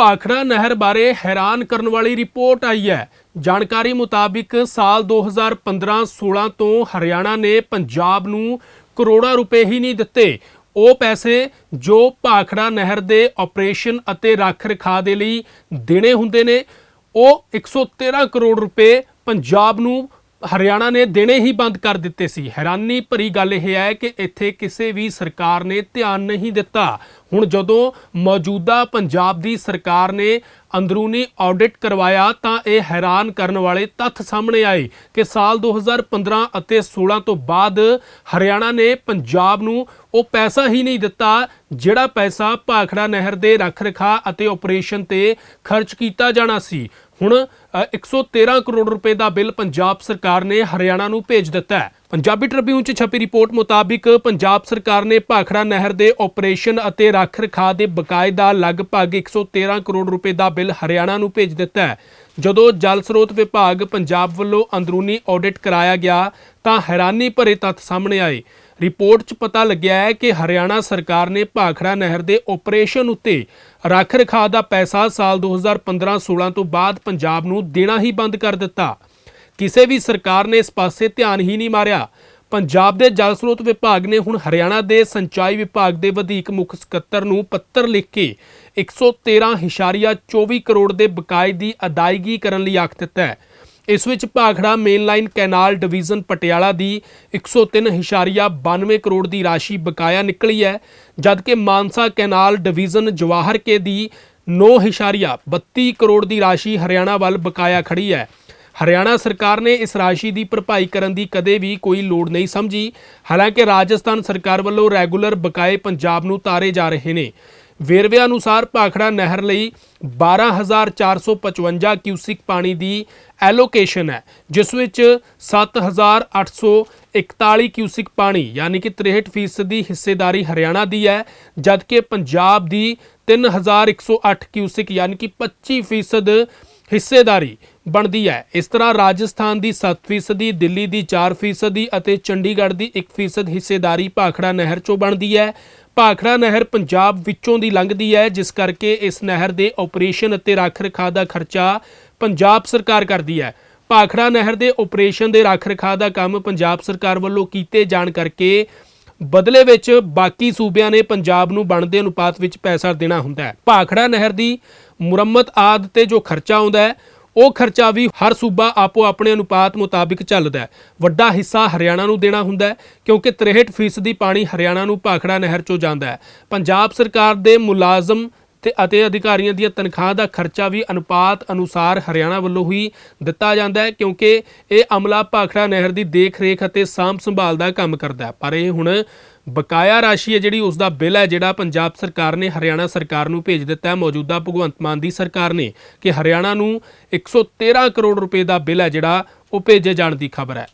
ਭਾਖੜਾ ਨਹਿਰ ਬਾਰੇ ਹੈਰਾਨ ਕਰਨ ਵਾਲੀ ਰਿਪੋਰਟ ਆਈ ਹੈ। ਜਾਣਕਾਰੀ ਮੁਤਾਬਿਕ ਸਾਲ 2015-16 ਤੋਂ ਹਰਿਆਣਾ ਨੇ ਪੰਜਾਬ ਨੂੰ ਕਰੋੜਾਂ ਰੁਪਏ ਹੀ ਨਹੀਂ ਦਿੱਤੇ। ਉਹ ਪੈਸੇ ਜੋ ਭਾਖੜਾ ਨਹਿਰ ਦੇ ਆਪਰੇਸ਼ਨ ਅਤੇ ਰੱਖ ਰਖਾਅ ਦੇ ਲਈ ਦੇਣੇ ਹੁੰਦੇ ਨੇ, ਉਹ 113 ਕਰੋੜ ਰੁਪਏ ਪੰਜਾਬ ਨੂੰ ਹਰਿਆਣਾ ਨੇ ਦੇਣੇ ਹੀ ਬੰਦ ਕਰ ਦਿੱਤੇ ਸੀ। ਹੈਰਾਨੀ ਭਰੀ ਗੱਲ ਇਹ ਹੈ ਕਿ ਇੱਥੇ ਕਿਸੇ ਵੀ ਸਰਕਾਰ ਨੇ ਧਿਆਨ ਨਹੀਂ ਦਿੱਤਾ। ਹੁਣ ਜਦੋਂ ਮੌਜੂਦਾ ਪੰਜਾਬ ਦੀ ਸਰਕਾਰ ਨੇ ਅੰਦਰੂਨੀ ਆਡਿਟ ਕਰਵਾਇਆ ਤਾਂ ਇਹ ਹੈਰਾਨ ਕਰਨ ਵਾਲੇ ਤੱਥ ਸਾਹਮਣੇ ਆਏ ਕਿ ਸਾਲ 2015 ਅਤੇ 16 ਤੋਂ ਬਾਅਦ ਹਰਿਆਣਾ ਨੇ ਪੰਜਾਬ ਨੂੰ ਉਹ ਪੈਸਾ ਹੀ ਨਹੀਂ ਦਿੱਤਾ, ਜਿਹੜਾ ਪੈਸਾ ਭਾਖੜਾ ਨਹਿਰ ਦੇ ਰੱਖ ਰਖਾਅ ਅਤੇ ਆਪਰੇਸ਼ਨ ਤੇ ਖਰਚ ਕੀਤਾ ਜਾਣਾ ਸੀ। ਹੁਣ ਅ, 113 ਕਰੋੜ ਰੁਪਏ ਦਾ ਬਿੱਲ ਪੰਜਾਬ ਸਰਕਾਰ ਨੇ ਹਰਿਆਣਾ ਨੂੰ ਭੇਜ ਦਿੱਤਾ ਹੈ। ਪੰਜਾਬੀ ਟ੍ਰਿਬਿਊਨ 'ਚ ਛਪੀ ਰਿਪੋਰਟ ਮੁਤਾਬਿਕ ਪੰਜਾਬ ਸਰਕਾਰ ਨੇ ਭਾਖੜਾ ਨਹਿਰ ਦੇ ਆਪਰੇਸ਼ਨ ਅਤੇ ਰੱਖ ਰਖਾਅ ਦੇ ਬਕਾਏ ਦਾ ਲਗਭਗ 113 ਕਰੋੜ ਰੁਪਏ ਦਾ ਬਿੱਲ ਹਰਿਆਣਾ ਨੂੰ ਭੇਜ ਦਿੱਤਾ ਹੈ। ਜਦੋਂ ਜਲ ਸਰੋਤ ਵਿਭਾਗ ਪੰਜਾਬ ਵੱਲੋਂ ਅੰਦਰੂਨੀ ਆਡਿਟ ਕਰਾਇਆ ਗਿਆ ਤਾਂ ਹੈਰਾਨੀ ਭਰੇ ਤੱਥ ਸਾਹਮਣੇ ਆਏ। ਰਿਪੋਰਟ 'ਚ ਪਤਾ ਲੱਗਿਆ ਹੈ ਕਿ ਹਰਿਆਣਾ ਸਰਕਾਰ ਨੇ ਭਾਖੜਾ ਨਹਿਰ ਦੇ ਆਪਰੇਸ਼ਨ ਉੱਤੇ ਰੱਖ ਰਖਾਅ ਦਾ ਪੈਸਾ ਸਾਲ 2015-16 ਤੋਂ ਬਾਅਦ ਪੰਜਾਬ ਨੂੰ ਦੇਣਾ ਹੀ ਬੰਦ ਕਰ ਦਿੱਤਾ। ਕਿਸੇ ਵੀ ਸਰਕਾਰ ਨੇ ਇਸ ਪਾਸੇ ਧਿਆਨ ਹੀ ਨਹੀਂ ਮਾਰਿਆ। ਪੰਜਾਬ ਦੇ ਜਲ ਸਰੋਤ ਵਿਭਾਗ ਨੇ ਹੁਣ ਹਰਿਆਣਾ ਦੇ ਸਿੰਚਾਈ ਵਿਭਾਗ ਦੇ ਵਧੀਕ ਮੁੱਖ ਸਕੱਤਰ ਨੂੰ ਪੱਤਰ ਲਿਖ ਕੇ 113.24 ਕਰੋੜ ਦੇ ਬਕਾਏ ਦੀ ਅਦਾਇਗੀ ਕਰਨ ਲਈ ਆਖ ਦਿੱਤਾ ਹੈ। ਇਸ ਵਿੱਚ Bhakra main line canal division Patiala ਦੀ 103.92 ਕਰੋੜ ਦੀ ਰਾਸ਼ੀ ਬਕਾਇਆ ਨਿਕਲੀ ਹੈ, ਜਦਕਿ ਮਾਨਸਾ ਕੈਨਾਲ ਡਿਵੀਜ਼ਨ ਜਵਾਹਰ ਕੇ ਦੀ 9.32 ਕਰੋੜ ਦੀ ਰਾਸ਼ੀ ਹਰਿਆਣਾ ਵੱਲ ਬਕਾਇਆ ਖੜੀ ਹੈ। ਹਰਿਆਣਾ ਸਰਕਾਰ ਨੇ ਇਸ ਰਾਸ਼ੀ ਦੀ ਭਰਪਾਈ ਕਰਨ ਦੀ ਕਦੇ ਵੀ ਕੋਈ ਲੋੜ ਨਹੀਂ ਸਮਝੀ। ਹਾਲਾਂਕਿ ਰਾਜਸਥਾਨ ਸਰਕਾਰ ਵੱਲੋਂ ਰੈਗੂਲਰ ਬਕਾਏ ਪੰਜਾਬ ਨੂੰ ਤਾਰੇ ਜਾ ਰਹੇ ਨੇ। ਵੇਰਵੇ ਅਨੁਸਾਰ ਭਾਖੜਾ ਨਹਿਰ ਲਈ 12455 ਕਿਊਸਿਕ ਪਾਣੀ ਦੀ ਐਲੋਕੇਸ਼ਨ ਹੈ, ਜਿਸ ਵਿੱਚ 7841 ਕਿਊਸਿਕ ਪਾਣੀ, ਯਾਨੀ ਕਿ 63% ਦੀ ਹਿੱਸੇਦਾਰੀ ਹਰਿਆਣਾ ਦੀ ਹੈ, ਜਦਕਿ ਪੰਜਾਬ ਦੀ 3108 ਕਿਊਸਿਕ, ਯਾਨੀ ਕਿ 25% ਹਿੱਸੇਦਾਰੀ ਬਣਦੀ ਹੈ। ਇਸ ਤਰ੍ਹਾਂ ਰਾਜਸਥਾਨ ਦੀ 7% ਦਿੱਲੀ ਦੀ 4% ਅਤੇ ਚੰਡੀਗੜ੍ਹ ਦੀ 1% ਹਿੱਸੇਦਾਰੀ ਭਾਖੜਾ ਨਹਿਰ ਚੋਂ ਬਣਦੀ ਹੈ। ਭਾਖੜਾ ਨਹਿਰ ਪੰਜਾਬ ਵਿੱਚੋਂ ਦੀ ਲੰਘਦੀ ਹੈ, ਜਿਸ ਕਰਕੇ ਇਸ ਨਹਿਰ ਦੇ ਆਪਰੇਸ਼ਨ ਅਤੇ ਰੱਖ ਰਖਾਅ ਦਾ ਖਰਚਾ ਪੰਜਾਬ ਸਰਕਾਰ ਕਰਦੀ ਹੈ। ਭਾਖੜਾ ਨਹਿਰ ਦੇ ਆਪਰੇਸ਼ਨ ਦੇ ਰੱਖ ਰਖਾਅ ਦਾ ਕੰਮ ਪੰਜਾਬ ਸਰਕਾਰ ਵੱਲੋਂ ਕੀਤੇ ਜਾਣ ਕਰਕੇ ਬਦਲੇ ਵਿੱਚ ਬਾਕੀ ਸੂਬਿਆਂ ਨੇ ਪੰਜਾਬ ਨੂੰ ਬਣਦੇ ਅਨੁਪਾਤ ਵਿੱਚ ਪੈਸਾ ਦੇਣਾ ਹੁੰਦਾ ਹੈ। ਭਾਖੜਾ ਨਹਿਰ ਦੀ ਮੁਰੰਮਤ ਆਦ ਤੇ ਜੋ ਖਰਚਾ ਆਉਂਦਾ ਹੈ ਉਹ ਖਰਚਾ ਵੀ ਹਰ ਸੂਬਾ ਆਪੋ ਆਪਣੇ ਅਨੁਪਾਤ ਮੁਤਾਬਿਕ ਚੱਲਦਾ ਹੈ। ਵੱਡਾ ਹਿੱਸਾ ਹਰਿਆਣਾ ਨੂੰ ਦੇਣਾ ਹੁੰਦਾ ਹੈ, ਕਿਉਂਕਿ 63% ਦੀ ਪਾਣੀ ਹਰਿਆਣਾ ਨੂੰ ਭਾਖੜਾ ਨਹਿਰ ਚੋਂ ਜਾਂਦਾ ਹੈ। ਪੰਜਾਬ ਸਰਕਾਰ ਦੇ ਮੁਲਾਜ਼ਮ ਤੇ ਅਤੇ ਅਧਿਕਾਰੀਆਂ ਦੀਆਂ ਤਨਖਾਹ ਦਾ ਖਰਚਾ ਵੀ ਅਨੁਪਾਤ ਅਨੁਸਾਰ ਹਰਿਆਣਾ ਵੱਲੋਂ ਹੀ ਦਿੱਤਾ ਜਾਂਦਾ ਹੈ, ਕਿਉਂਕਿ ਇਹ ਅਮਲਾ ਭਾਖੜਾ ਨਹਿਰ ਦੀ ਦੇਖ-ਰੇਖ ਅਤੇ ਸਾਂਭ ਸੰਭਾਲ ਦਾ ਕੰਮ ਕਰਦਾ ਹੈ। ਪਰ ਇਹ ਹੁਣ ਬਕਾਇਆ ਰਾਸ਼ੀ ਹੈ, ਜਿਹੜੀ ਉਸ ਦਾ ਬਿੱਲ ਹੈ, ਜਿਹੜਾ ਪੰਜਾਬ ਸਰਕਾਰ ਨੇ ਹਰਿਆਣਾ ਸਰਕਾਰ ਨੂੰ ਭੇਜ ਦਿੱਤਾ ਹੈ। ਮੌਜੂਦਾ ਭਗਵੰਤ ਮਾਨ ਦੀ ਸਰਕਾਰ ਨੇ ਕਿ ਹਰਿਆਣਾ ਨੂੰ 113 ਕਰੋੜ ਰੁਪਏ ਦਾ ਬਿੱਲ ਹੈ, ਜਿਹੜਾ ਉਹ ਭੇਜੇ ਜਾਣ ਦੀ ਖਬਰ ਹੈ।